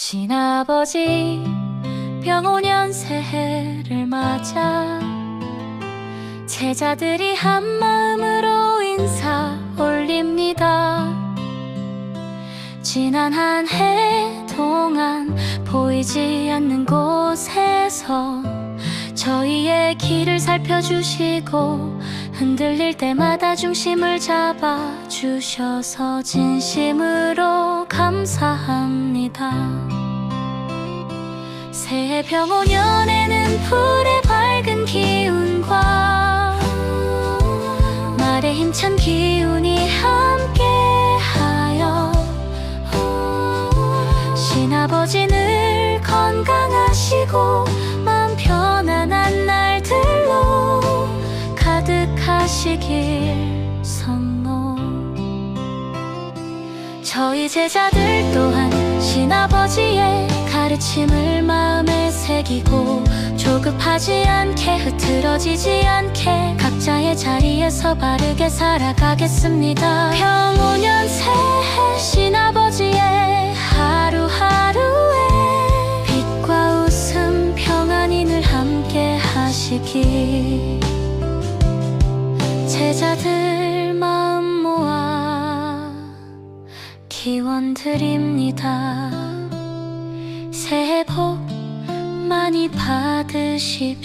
신아버지 병오년 새해를 맞아 제자들이 한 마음으로 인사 올립니다. 지난 한 해 동안 보이지 않는 곳에서 저희의 길을 살펴주시고 흔들릴 때마다 중심을 잡아주셔서 진심으로 감사합니다. 새해 병오년에는 불의 밝은 기운과 말의 힘찬 기운이 함께하여 신아버지 늘 건강하시고 마음 편안한 날들로 가득하시길 선모 저희 제자들 또한 신아버지의 가르침을 마음에 새기고 조급하지 않게 흐트러지지 않게 각자의 자리에서 바르게 살아가겠습니다. 평오년 새해 신아버지의 하루하루에 빛과 웃음 평안이 늘 함께 하시길 기원 드립니다. 새해 복 많이 받으십시오.